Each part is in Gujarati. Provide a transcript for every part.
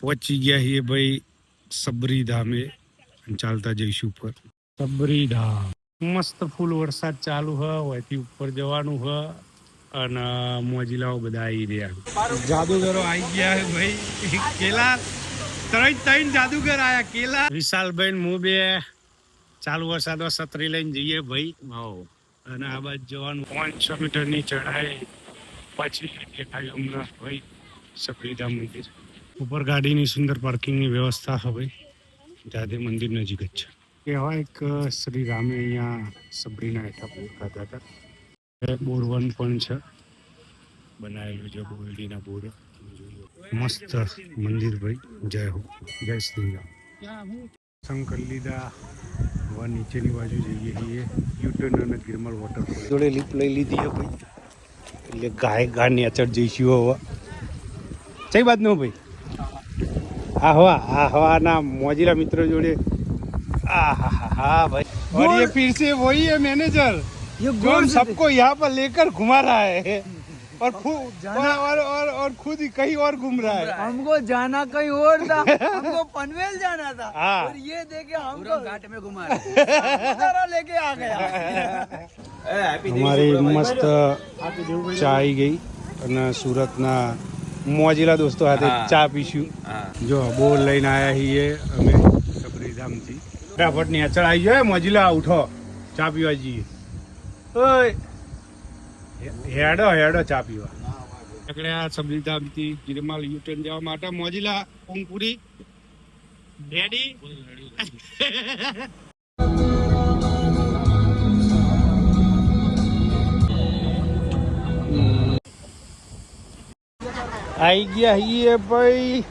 પહોંચી ગયા છીએ ભાઈ સબરી ધામે ચાલતા જઈશું ઉપર. સબરી ધામ મસ્ત ફૂલ વરસાદ ચાલુ હ હોયથી ઉપર જવાનું હ અને મોજીલાઓ બધા આવી રહ્યા જાદુગરો આવી ગયા હે ભાઈ. કેલા ત્રણ ત્રણ જાદુગર આયા કેલા. વિશાલભાઈ હું બે. ચાલુ વરસાદમાં છત્રી લઈને જઈએ ભાઈ. આવો અને આ બાજુ જવાનું. પાંચસો મીટરની ચઢાઈ. પછી દેખાય હમણાં ભાઈ સફરીધામ મંદિર. ઉપર ગાડીની સુંદર પાર્કિંગની વ્યવસ્થા હવે જાતે મંદિર નજીક જ છે. એવા એક શ્રી રામે અહીંયા સબરીના હેઠા બોર ખાતા હતા બોરવન પણ છે. બનાવેલું છે બોરડીના બોર. મસ્ત મંદિર ભાઈ. જય હો, જય શ્રી રામ. શંકર લીધા હવે નીચેની બાજુ જઈએ છીએ. યુટર્ન અને ગિરમલ વોટરફોલ જોડે લીપ લઈ લીધી હે ભાઈ. એટલે ગાય ગા નેચર જઈશું હવે. કઈ વાત નો ભાઈ. આહવા આહવાના મોજીલા जोड़े જોડે. और ये फिर से वही है मैनेजर जो सबको यहाँ पर लेकर घुमा रहा है और खुद और, और और खुद ही कहीं और घूम रहा है हमको जाना कहीं और था। हमको पनवेल जाना था। आ, और ये देखे हमको घाट में घुमा लेके आ गया। हमारी मस्त चाय गई। ना सूरत ना મોજીલા દોસ્તો સાથે ચા પીશું. જો બોર લઈને આયા છીએ અમે સબરીધામથી. ફટાફટની અચળ આવી જાય મોજીલા ઉઠો. ચા પીવા જઈએ. ઓય. હેડો હેડો ચા પીવા. એટલે આ સબરીધામથી ગિરમાલ યુટર્ન જવા માટે મોજીલા ઊંઘપુરી રેડી. આઈ ગયા એ ભાઈ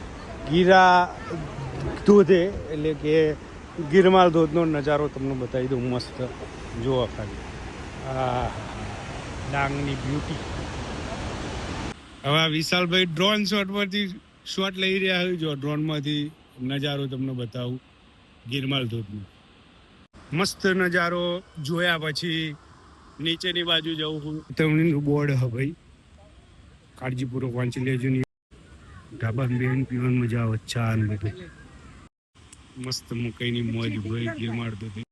ગીરા ધોધે, એટલે કે ગિરમાલ ધોધનો નજારો તમને બતાવી દઉં મસ્ત. જોવા ખાલી. આ ડાંગની બ્યુટી હવે વિશાલભાઈ ડ્રોન શોટ પરથી શોટ લઈ રહ્યા હોય જો ડ્રોનમાંથી નજારો તમને બતાવું. ગિરમાલ ધોધનો. મસ્ત નજારો જોયા પછી નીચેની બાજુ જવું તમને બોર્ડ હ ભાઈ. કાળજીપૂર્વક વાંચી લેજો ને ઢાબા બેન પીવાની મજા આવે, ચા ને બધું. મસ્ત મકાઈની મોજ હોય ગિરમાડ દૂધ